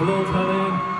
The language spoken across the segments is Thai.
Hello, that.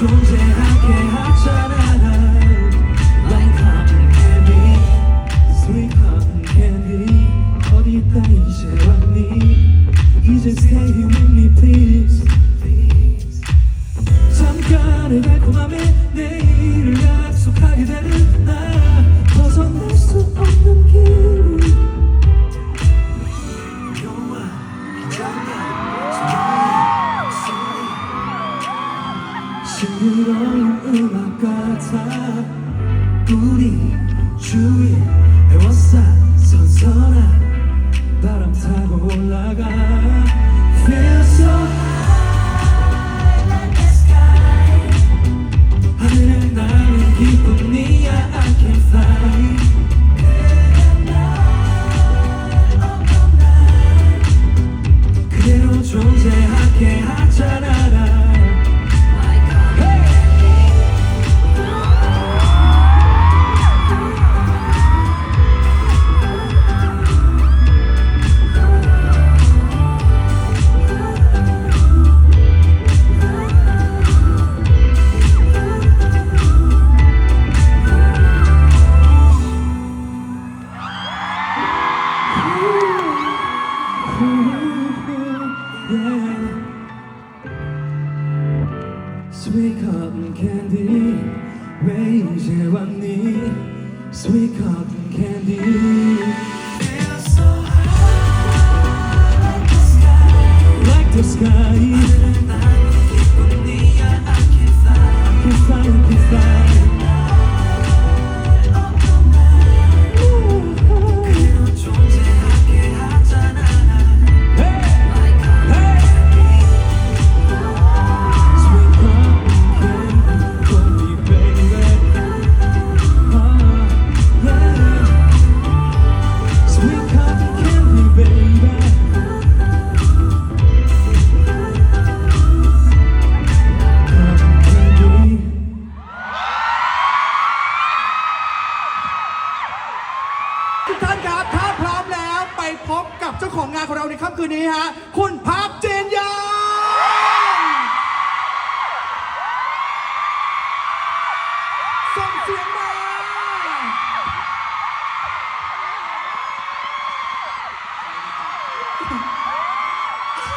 존재하게 하지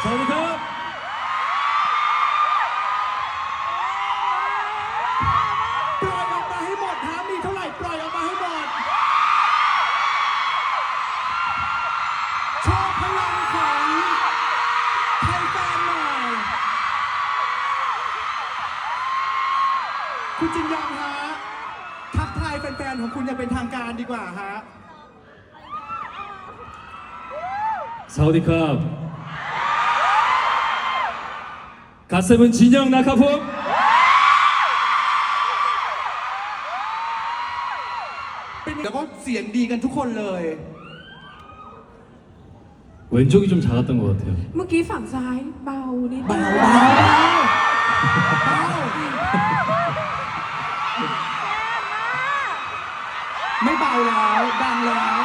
สวัสดีครับ ปล่อยออกมาให้หมดฮะมีเท่าไหร่ปล่อยออกมาให้หมด โชว์พลังของไทยแฟนหน่อย คุณจินยองฮะ ทักทายแฟนๆของคุณอย่างเป็นทางการดีกว่าฮะ 사우디캅 갓세븐 진영 나카폼 เป็นแล้วก็เสียงดีกันทุกคนเลย 왼쪽이 좀 작았던 것 같아요 เมื่อกี้ฝั่งซ้ายเบานิด เบา นึง เบาเบาไม่เบาแล้วดังแล้ว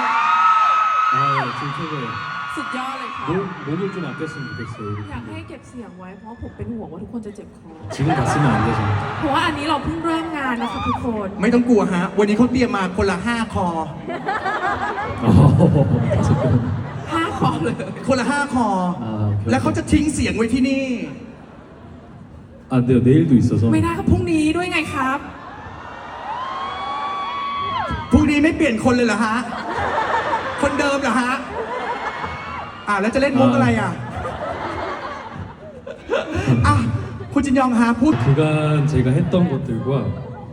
아 지금 최고예요 สุดยอดเลยค่ะ 몸, 몸을 좀 아꼈으면 좋겠어요 우리 อยากให้เก็บเสียงไว้ เพราะผมเป็นห่วงว่าทุกคนจะเจ็บคอ 지금 갔으면 안 되죠 เพราะว่าอันนี้เราเพิ่งเริ่มงานนะคะทุกคน ไม่ต้องกลัวฮะ วันนี้เขาเตรียมมาคนละห้าคอ 다섯 번 ห้าคอเลย คนละห้าคอ อ่าโอเค แล้วเขาจะทิ้งเสียงไว้ที่นี่ 아, 네, 내일도 있어서 ไม่ได้ครับพรุ่งนี้ด้วยไงครับ พรุ่งนี้ไม่เปลี่ยนคนเลยเหรอฮะ คนเดิมเหรอฮะ อ่าแล้วจะเล่นมุกอะไรอ่ะ อ่ะ คุณจินยองฮะพูด 그간 제가 했던 것들과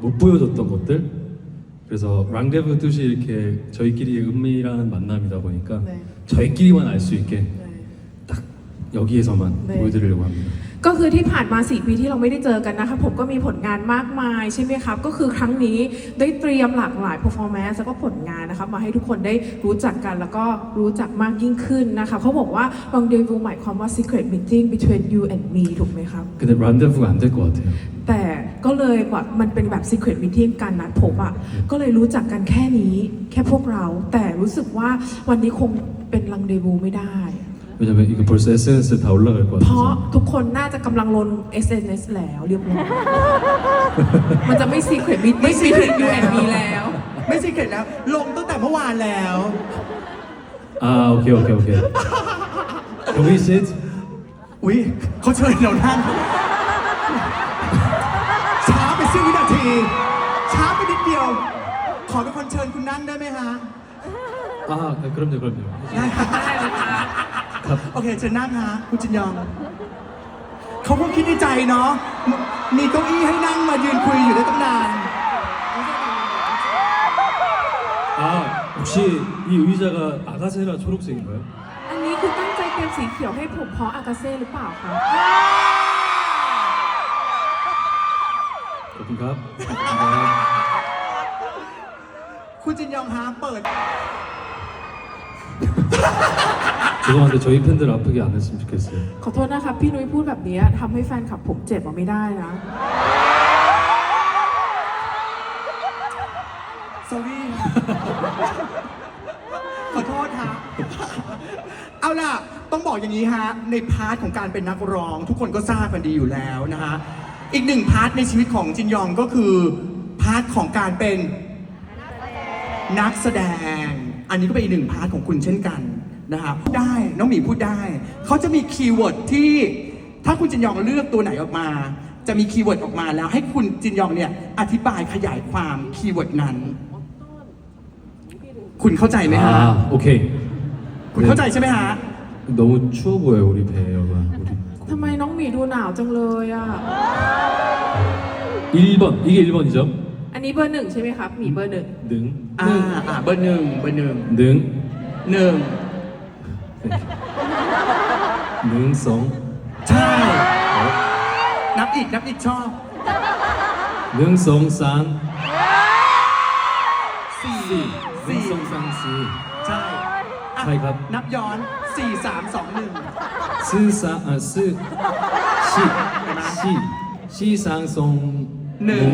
못 보여줬던 것들 그래서 랑데브 뜻이 이렇게 저희끼리 은밀한 만남이다 보니까 네. 저희끼리만 알 수 있게 딱 여기에서만 네. 보여드리려고 합니다 ก็คือที่ผ่านมา 4 ปีที่เราไม่ได้เจอกันนะคะผมก็มีผลงานมากมายใช่ไหมครับ ก็คือครั้งนี้ได้เตรียมหลากหลาย performance แล้วก็ผลงานนะคะมาให้ทุกคนได้รู้จักกันแล้วก็รู้จักมากยิ่งขึ้นนะคะเขาบอกว่า rendezvous หมายความว่า secret meeting between you and me ถูกไหมครับ 근데 란데브가 안 될 것 같아요 แต่ก็เลยว่ามันเป็นแบบ secret meeting การนัดพบอะก็เลยรู้จักกันแค่นี้ แค่พวกเรา แต่รู้สึกว่าวันนี้คงเป็นรังเดวูไม่ได้ 왜냐면 이거 벌써 SNS에 다 올라갈 것 เพราะ 같아서 ทุกคนน่าจะกำลังลง SNS แล้วเรียบร้อย มันจะไม่ secret meeting ไม่ secret between you and me แล้ว ไม่สิเกตแล้ว ลงตั้งแต่เมื่อวานแล้ว 아 오케이 오케이 오케이 Can we sit? อุ๊ยเขาเชิญเรานั่ง ช้าไปสิบวินาที ช้าไปนิดเดียว ขอเป็นคนเชิญคุณนั่งได้ไหมฮะ 아 그럼요 그럼요 ได้ค่ะ โอเคเชิญนั่งฮะคุณจินยอง เขาคงคิดในใจเนาะ มีเก้าอี้ให้นั่งมายืนคุยอยู่ได้ตั้งนาน 아 혹시 이 의자가 아가새라 초록색인가요? อันนี้คือตั้งใจเตรียมสีเขียวให้ผมเพราะอากาเซ่หรือเปล่าคะ 거품갑. คุณจินยองฮะเปิด 죄송한데 저희 팬들 아프게 안 했으면 좋겠어요. ขอโทษนะครับ พี่นุ้ยพูดแบบนี้ทำให้แฟนคลับผมเจ็บมาไม่ได้นะ sorry ขอโทษฮะ เอาล่ะ ต้องบอกอย่างนี้ฮะ ในพาร์ทของการเป็นนักร้อง ทุกคนก็ทราบกันดีอยู่แล้วนะฮะ อีกหนึ่งพาร์ทในชีวิตของจินยองก็คือ พาร์ทของการเป็นนักแสดง อันนี้ก็เป็นอีกหนึ่งพาร์ทของคุณเช่นกัน นะครับพูดได้ น้องหมีพูดได้ เขาจะมีคีย์เวิร์ดที่ ถ้าคุณจินยองเลือกตัวไหนออกมา จะมีคีย์เวิร์ดออกมาแล้วให้คุณจินยองเนี่ยอธิบายขยายความคีย์เวิร์ดนั้น คุณเข้าใจไหมฮะ 아 오케이. คุณเข้าใจใช่ไหมฮะ 너무 추워 보여요 우리 배우가. 우리 ทำไมน้องหมีดูหนาวจังเลยอ่ะ 1번 이게 1번이죠? อันนี้เบอร์หนึ่งใช่ไหมครับหมีเบอร์หนึ่ง 능. อ่าอ่าเบอร์หนึ่งเบอร์หนึ่ง 능. หนึ่ง หนึ่งสองใช่นับอีกนับอีกชอบหนึ่งสองสามสี่หนึ่งสี่สองสามสี่ใช่ใช่ครับนับย้อนสี่สามสองหนึ่งสี่สามอ่สี่สี่สี่สี่สามสองหนึ่ง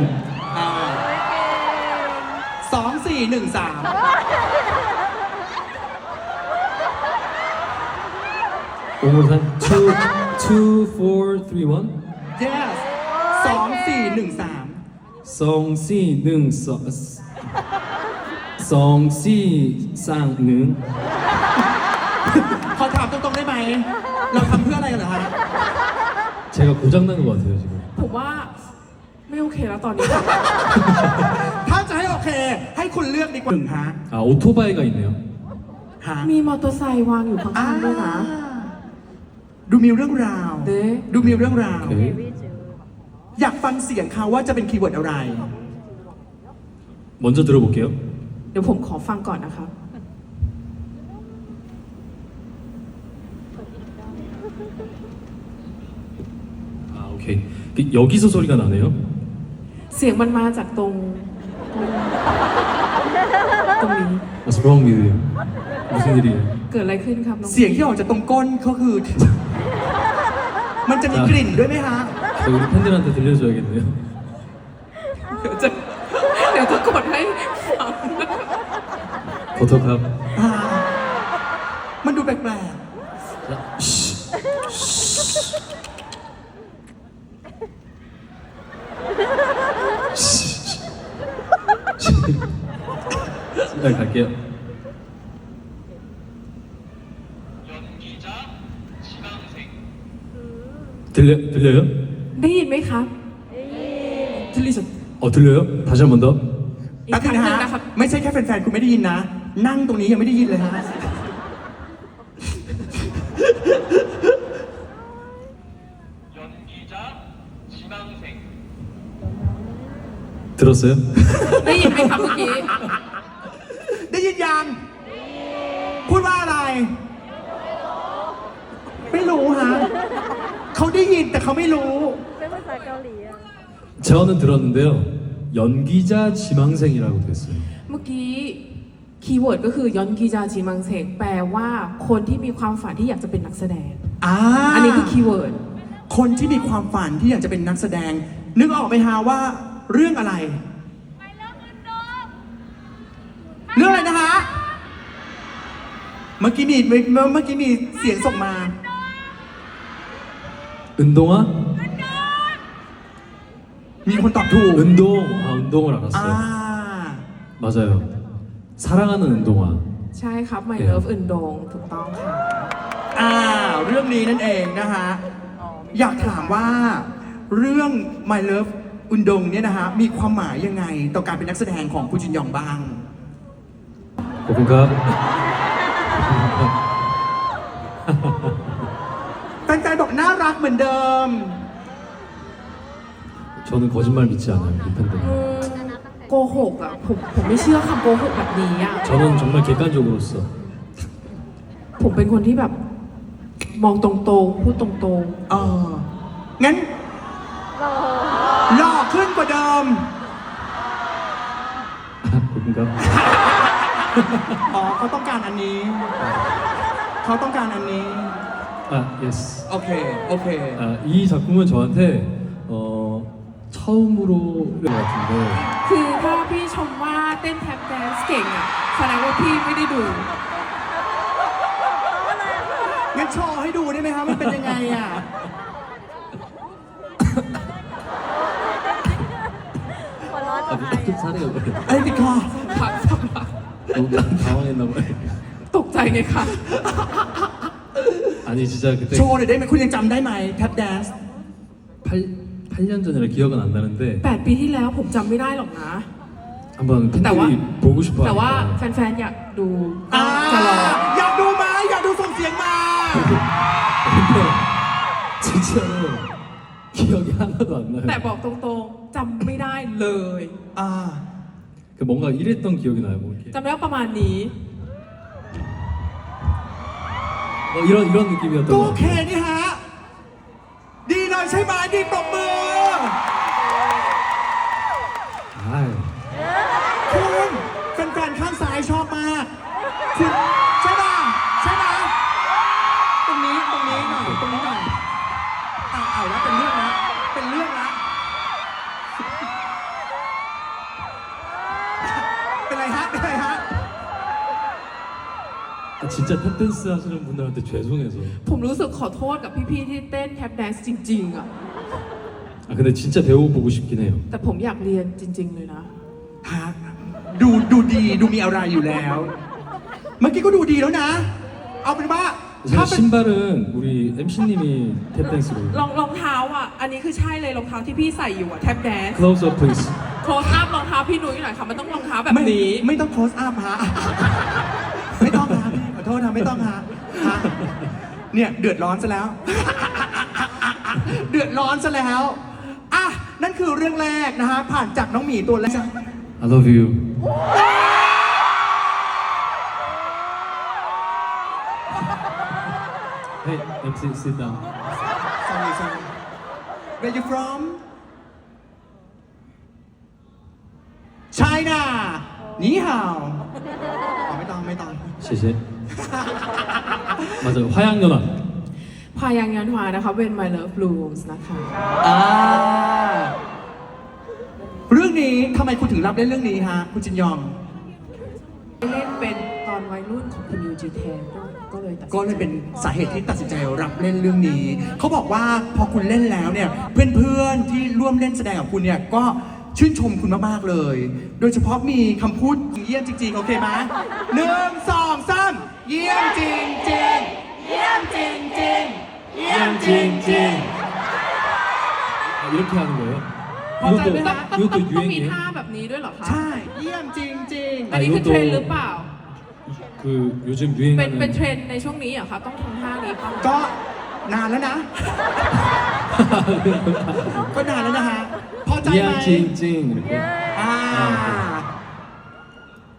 สองสี่หนึ่งสาม 오모산 2 2 4 3 1 yes สองสี่หนึ่งสาม 성시 능서 성시 쌍능 ขอถามตรงๆได้ไหม เราทำเพื่ออะไรกันเหรอฮะ 제가 고장난 것 같아요 지금 ผมว่าไม่โอเคแล้วตอนนี้ ถ้าจะให้โอเค ให้คุณเลือกดีกว่าหนึ่งฮะ 아 오토바이가 있네요 ฮะ มีมอเตอร์ไซค์วางอยู่ข้างๆด้วยนะ ดูมีเรื่องราว เด้ ดูมีเรื่องราว 오케이 อยากฟังเสียงเขาว่าจะเป็นคีย์เวิร์ดอะไร 먼저 들어볼게요 เดี๋ยวผมขอฟังก่อนนะครับ 아 오케이 그, 여기서 소리가 나네요 เสียงมันมาจากตรง ตรงนี้ What's wrong with you? 무슨 일이에요? เกิดอะไรขึ้นครับน้อง เสียงที่ออกจากตรงก้นก็คือ มันจะมีกลิ่นด้วยไหมฮะ 저 우리 팬들한테 들려줘야겠네요 เดี๋ยวจะเดี๋ยวจะกดให้ฟัง 버터캅 อ่ามันดูแปลก 자, 쉿. 네, 갈게요. 들려 들려요? ได้ยินไหมครับ ๆ 어 들려요? 다시 한 번 더. อีก แป๊บ ค นึ รั้ ง ง นะ หนึ่ง ฮะ นะครับ ไม่ใช่แค่แฟนๆ คุณไม่ได้ยินนะ นั่งตรงนี้ยังไม่ได้ยินเลยฮะ 들었어요? ได้ยินไห เขาไม่รู้ เป็นภาษาเกาหลีอะ 저는 들었는데요. 연기자 지망생이라고 됐어요. เมื่อกี้คีย์เวิร์ดก็คือยอนกีจาจีมังเซกแปลว่าคนที่มีความฝันที่อยากจะเป็นนักแสดง อ่า อันนี้คือคีย์เวิร์ด คนที่มีความฝันที่อยากจะเป็นนักแสดง นึกออกไหมฮะว่าเรื่องอะไร เรื่องอะไรนะฮะ เมื่อกี้มีเมื่อเมื่อกี้มีเสียงส่งมา 은동아? มีคนตอบถูก 은동. 아 은동을 อ่า 알았어요. 맞아요. 사랑하는 은동아. ใช่ครับ My เดี๋ยว Love อึนโดงถูกต้องค่ะ อ่า เรื่องนี้นั่นเองนะฮะ อยากถามว่าเรื่อง My Love อุนดงเนี่ยนะฮะ มีความหมายยังไง ต่อการเป็นนักแสดงของคุณจินยองบ้าง 고군갑. แฟนๆบอกน่ารักเหมือนเดิม 저는 거짓말 믿지 않아요. 이 팬들. อืม โกหกอ่ะผมผมไม่เชื่อคำโกหกแบบนี้อ่ะ 저는 정말 객관적으로서 ผมเป็นคนที่แบบมองตรงๆ พูดตรง เอองั้นหล่อขึ้นกว่าเดิม 그런가? อ๋อเขาต้องการอันนี้ เขาต้องการอันนี้ 아 예스 โอเค โอเค 아, 이 작품은 저한테 어, 처음으로 것 같은데 ๆ คือถ้าพี่ชมว่าเต้นแท็บแดนซ์เก่งอ่ะแสดงว่าพี่ไม่ได้ดู งั้นโชว์ให้ดูได้ไหมครับมันเป็นยังไงอ่ะ 아, 좀 사례가 뭐예요? เอ้ยติดคอ พักสักพัก 너무 당황했나 봐요 ตกใจไงคะ 아니 진짜 그때 โชว์หน่อยได้ไหมคุณยังจำได้ไหมแท็บแดนซ์ 8, 8년 전이라 기억은 안 나는데 8 ปีที่แล้วผมจำไม่ได้หรอกนะ 한번 나와? 팬들이 보고 싶어 แต่ว่า 하니까 แฟนๆ อยากดู อ่า จะรอ อยากดูไหมอยากดูส่งเสียงมา 근데 진짜로 기억이 하나도 안 แต่ 나요 บอกตรงๆจำไม่ได้เลย อ่า 그 뭔가 이랬던 기억이 나요 뭐 이렇게 จำได้ว่าประมาณนี้ 어, 이런 이런 느낌이었던 ก็ 것 โอเค 같아요 นี่ฮะ ดีเลยใช่ไหมดีปรบมือ 아이 คุณแฟนๆข้างซ้ายชอบมาก คุณ 진짜 탭댄스 하시는 분들한테 죄송해서 ผมรู้สึกขอโทษกับพี่ๆ ที่เต้นแท็บแดนซ์จริง ๆ อ่ะ 아 근데 진짜 배워보고 싶긴 해요 แต่ผมอยากเรียนจริง ๆ เลยนะ ฮะดูดูดีดูมีอะไรอยู่แล้ว เมื่อกี้ก็ดูดีแล้วนะ เอาเป็นว่าถ้า 사실 เป็น 신발은 우리 MC님이 탭댄스로 รองรองเท้าอ่ะ อันนี้คือใช่เลยรองเท้าที่พี่ใส่อยู่อ่ะแท็บแดนซ์ 클로즈업 플리즈 โคลอัพรองเท้าพี่นุ้ยหน่อยค่ะ มันต้องรองเท้าแบบ ไม่ นี้ ไม่ต้องโพสอัพฮะ อโทษนะไม่ต้องฮะฮะเนี่ยเดือดร้อนซะแล้ว เดือดร้อนซะแล้วอะนั่นคือเรื่องแรกนะฮะผ่านจากน้องหมีตัวแรก I love you Hey MC sit down sorry sorry where you from China นี่ฮาวอ๋อไม่ต้องไม่ต้อง谢谢 맞아요 화양연화 พายังยันหวานะคะเป็น My Love Blooms นะคะ อ่าเรื่องนี้ทำไมคุณถึงรับเล่นเรื่องนี้ฮะ คุณจินยอง เล่นเป็นตอนวัยรุ่นของคุณยูจีเทนก็เลยตัดสินใจ ก็เลยเป็นสาเหตุที่ตัดสินใจรับเล่นเรื่องนี้ เขาบอกว่าพอคุณเล่นแล้วเนี่ย เพื่อนๆที่ร่วมเล่นแสดงกับคุณเนี่ย ก็ชื่นชมคุณมากๆเลย โดยเฉพาะมีคำพูดเยี่ยมจริงๆ โอเคไหมหนึ่งสองสาม เยี่ยมจริงจริงๆเยี่ยมจริงจริงๆเยี่ยมจริงจริง 아, 이렇게 하는 거예요? 맞아요. 이것도 ต้องต้อง 이것도 ต้องต้องมี 유행이에요? ท่าแบบนี้ด้วยเหรอคะ ใช่ เยี่ยมจริงจริง อันนี้คือเทรนด์หรือเปล่า 그 요즘 เป็นเป็น 유행하는 เทรนด์ในช่วงนี้เหรอคะ ต้องทำท่านี้ป่ะ ๆก็นานแล้วนะ ก็นานแล้วนะฮะ พอใจไหม 이양 찡찡 이렇게 อ่า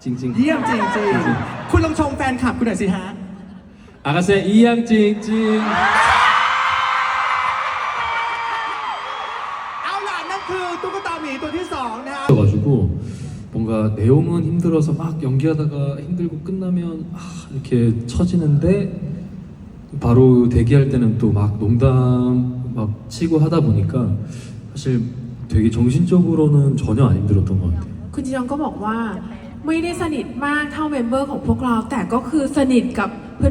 찡찡 เยี่ยมจริงจริงๆคุณลองชมแฟนคลับคุณหน่อยสิฮะ 아가새 이양 찡찡 เอาล่ะนั่นคือตุ๊กตาหมีตัวที่สองนะฮะ 가지고 뭔가 내용은 힘들어서 막 연기하다가 힘들고 끝나면 아, 이렇게 처지는데 바로 대기할 때는 또 막 농담 막 치고 하다 보니까 사실 되게 정신적으로는 전혀 안 힘들었던 것 같아요. คุณจียองก็บอกว่า ไม่ได้สนิทมากเท่าเมมเบอร์ของพวกเรา แต่ก็คือสนิทกับ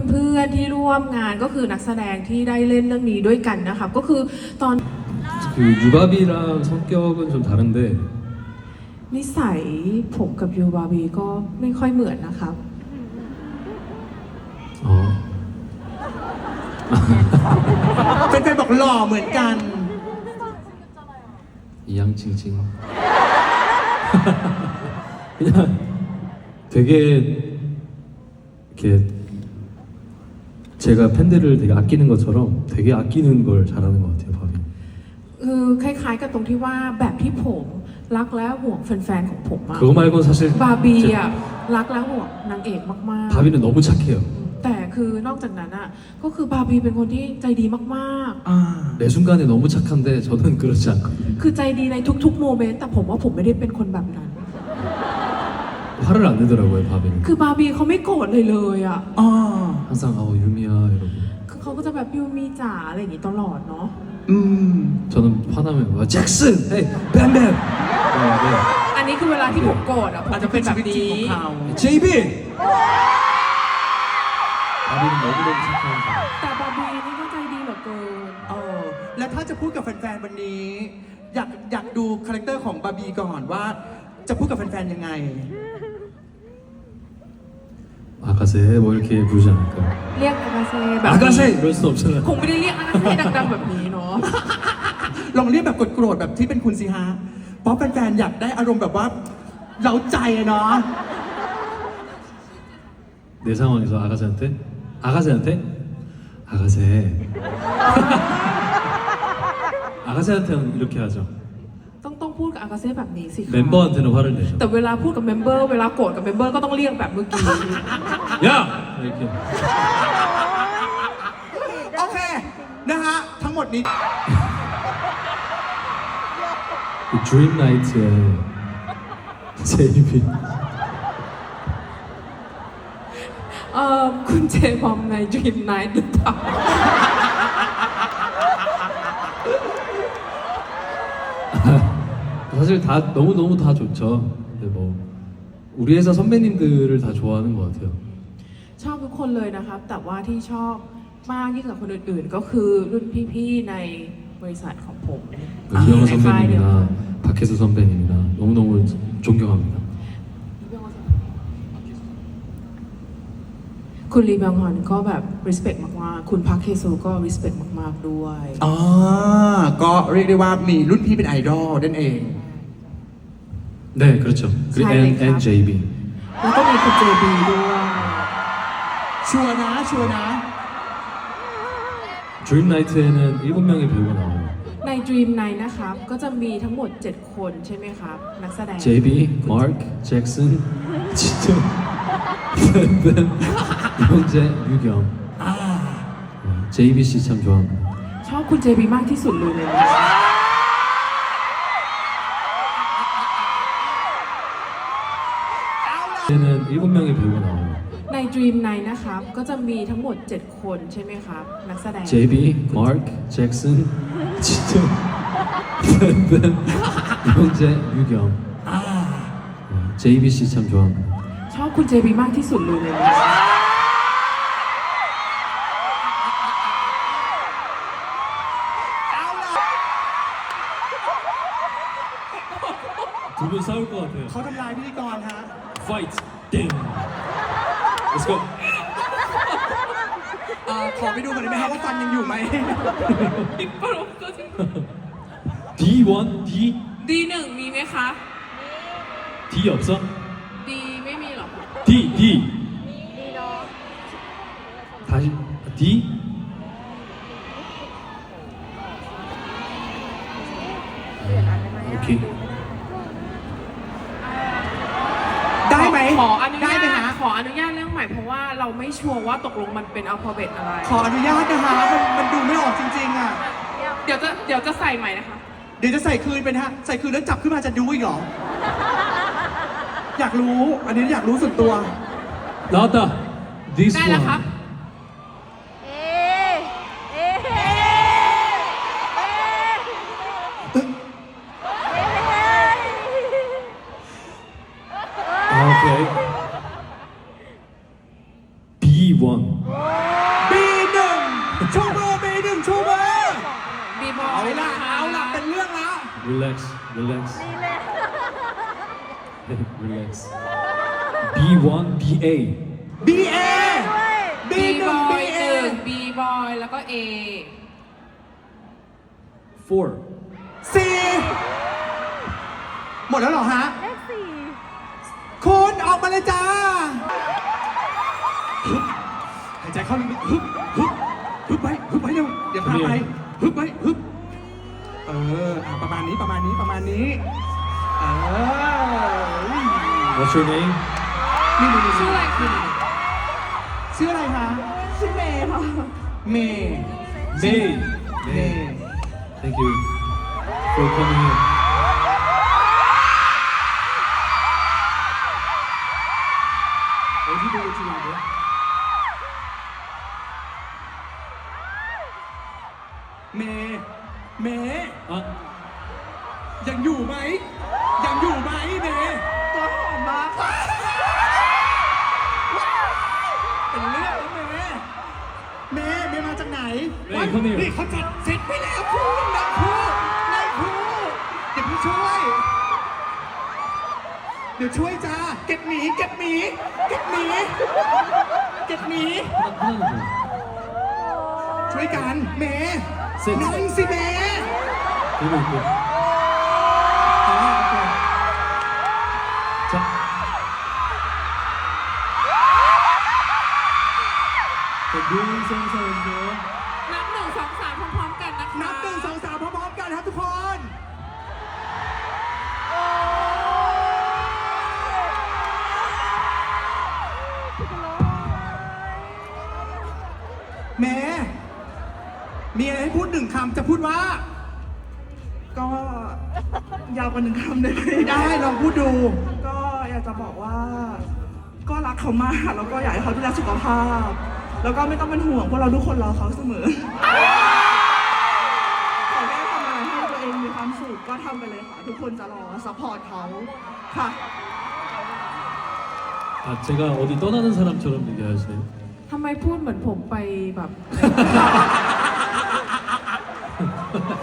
เพื่อนๆที่ร่วมงานก็คือนักแสดงที่ได้เล่นเรื่องนี้ด้วยกันนะคะก็คือตอน 그 유바비랑 성격은 좀 다른데 นิสัยผมกับยูบาบีก็ไม่ค่อยเหมือนนะครับ 어, เป็นแฟนๆบอกหล่อเหมือนกัน 이양찡찡 그냥 되게 이렇게 제가 팬들을 되게 아끼는 것처럼 되게 아끼는 걸 잘하는 것 같아요, 밥이. คือคล้ายๆกับตรงที่ว่าแบบที่ผม รักและห่วงแฟนๆของผมมาก 그거 말고는 사실 บาร์บี 제 อ่ะรักและห่วงนางเอกมาก 바비는 너무 착해요. ๆ แต่คือนอกจากนั้นอ่ะก็คือบาร์บีเป็นคนที่ใจดีมาก อ่า 매 순간에 너무 착한데 저는 그렇지 않거든요. ๆ คือใจดีในทุกๆโมเมนต์แต่ผมว่าผมไม่ได้เป็นคนแบบนั้น 화를 안 내더라고요, 바비는. คือบาร์บีเขาไม่โกรธเลยเลยอ่ะ อ๋อ 항상 아 유미야 이러고. คือเขาก็จะแบบยูมีจ๋าอะไรอย่างงี้ตลอดเนาะ อืม 저는 화나면 와 잭슨, 헤이 뱀뱀. 네, อันนี้คือเวลาที่ผมโกรธอ่ะผม อาจ จะ จะ เป็ เป็น น แบ ชี บ วิตจริง นี้ ของเขา 네. JB. 바비는 너무너무 착한 사람. แต่บาร์บีนี่ก็ใจดีเหลือเกิน เออแล้วถ้าจะพูดกับแฟนๆวันนี้ อยากอยากดูคาแรคเตอร์ของบาร์บี้ก่อนว่า จะพูดกับแฟนๆยังไง 아가새 뭐 이렇게 부르지 않을까요? เรียกอากาเซ่แบบนี้ 아가새 이럴 순 없잖아요. คงไม่ได้เรียกอากาเซ่ดังๆแบบนี้เนาะ ลองเรียกแบบโกรธๆแบบที่เป็นคุณสิฮะ เพราะแฟนๆอยากได้อารมณ์แบบว่าเร้าใจอะเนาะ 내 상황에서 아가새한테 아가새한테 아가새 아가새한테는 이렇게 하죠. ต้องต้องพูดกับอากาเซ่แบบนี้สิคะ 멤버한테는 화를 내죠. แต่เวลาพูดกับเมมเบอร์เวลาโกรธกับเมมเบอร์ก็ต้องเรียกแบบเมื่อกี้ 야 이렇게 โอเค นะฮะ ทั้งหมดนี้ 그 드림 나이트에 제이비 เอ่อคุณเจมอมใน Dream Night หรือเปล่า 사실 다 너무 너무 다 좋죠. 근데 뭐 우리 회사 선배님들을 다 좋아하는 것 같아요. ชอบทุกคนเลยนะครับ แต่ว่าที่ชอบมากยิ่งกว่าคนอื่นๆ ก็คือรุ่นพี่ๆ ในบริษัทของผม 그 이영호 ในค่ายเดียวกัน 선배님이나 박혜수 선배님이나 너무너무 존경합니다. คุณลีบองฮอนก็แบบ respect มากๆ คุณพักเคซูก็ respect มากๆ ด้วย อ๋อ ก็เรียกได้ว่ามีรุ่นพี่เป็นไอดอลนั่นเอง 네 그렇죠. 그리고 잘 and, 렉합. and JB. แล้วก็มีคุณเจบีด้วย ชัวร์นะ ชัวร์นะ 드림 나이트에는 7명의 배우가 나와요. ใน Dream Night นะครับ ก็จะมีทั้งหมด 7 คนใช่ไหมครับ นักแสดง JB, 마크, 잭슨, 지토, 뱀뱀, 이영재, 유경. 네, JB 씨 참 좋아합니다. ชอบคุณเจบีมากที่สุดเลยนะ 이제는 7명의 배우가 나와요. ใน Dream Night นะครับ ก็จะมีทั้งหมด 7 คนใช่ไหมครับ นักแสดง JB, 마크, 잭슨, 지토, 뱀뱀, 이영재, 유경. 네, JB 씨 참 좋아합니다. ชอบคุณเจบีมากที่สุดเลยนะ 두 분 싸울 것 같아요. เขาทำลายพิธีกรฮะ Fight. 띵. Let's go. เอ่อขอไปดูก่อนได้ไหมครับว่าฟันยังอยู่ไหม D1, D, ดีหนึ่งมีไหมคะ D 없어? ดีไม่มีหรอ D, D. เป็นอัลฟาเบตอะไร ขออนุญาตนะคะมันมันดูไม่ออกจริงๆอะ เดี๋ยวจะเดี๋ยวจะใส่ใหม่นะคะ เดี๋ยวจะใส่คืนเป็นฮะ ใส่คืนแล้วจับขึ้นมาจะดูอีกเหรอ อยากรู้ อันนี้อยากรู้ส่วนตัวอต่อ this ได้แล้วครับ one. BA. BA บี B1 บอย BA หนึ่งบี บอย แล้วก็เอ 4. C หมดแล้วเหรอฮะ เลขสี่คุณออกมาเลยจ้าฮึบหายใจเข้าลึกๆฮึบฮึบฮึบไปฮึบไปเร็ว เดี๋ยวพาไปฮึบไปฮึบ เอออะประมาณนี้ประมาณนี้ประมาณนี้อ่า What's your name? นี่นี่นี่ชื่ออะไรคะ ชื่ออะไรคะ ชื่อเมย์ค่ะเมย์ May. เมย์ Thank you for coming here. 这个问题。 ได้ไหม ได้ลองพูดดู ก็อยากจะบอกว่า ก็รักเขามากแล้วก็อยากให้เขาดูแลสุขภาพ แล้วก็ไม่ต้องเป็นห่วงเพราะเราทุกคนรอเขาเสมอขอแค่ทำอะไรให้ตัวเองมีความสุขก็ทำไปเลยค่ะ ทุกคนจะรอซัพพอร์ตเขาค่ะ 아, 제가 어디 떠나는 사람처럼 얘기하시네요. ทำไมพูดเหมือนผมไปแบบ แต่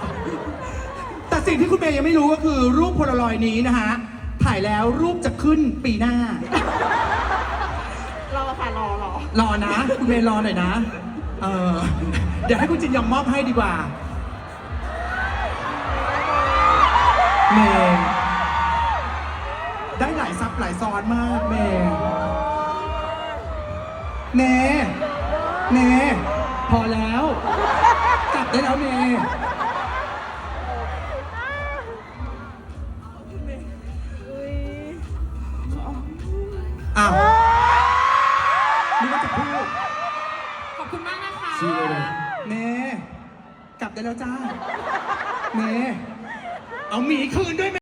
สิ่งที่คุณเมย์ยังไม่รู้ก็คือรูปโพลารอยด์นี้นะฮะ ถ่ายแล้วรูปจะขึ้นปีหน้า รอค่ะรอรอ รอนะ คุณเมย์รอหน่อยนะ เออเดี๋ยวให้คุณจินยองมอบให้ดีกว่า เมย์ได้หลายซับหลายซ้อนมากเมย์เมย์เมย์พอแล้ว กลับได้แล้วเมย์ ลับได้แล้วจ้าเน่เอาหมีคืนด้วย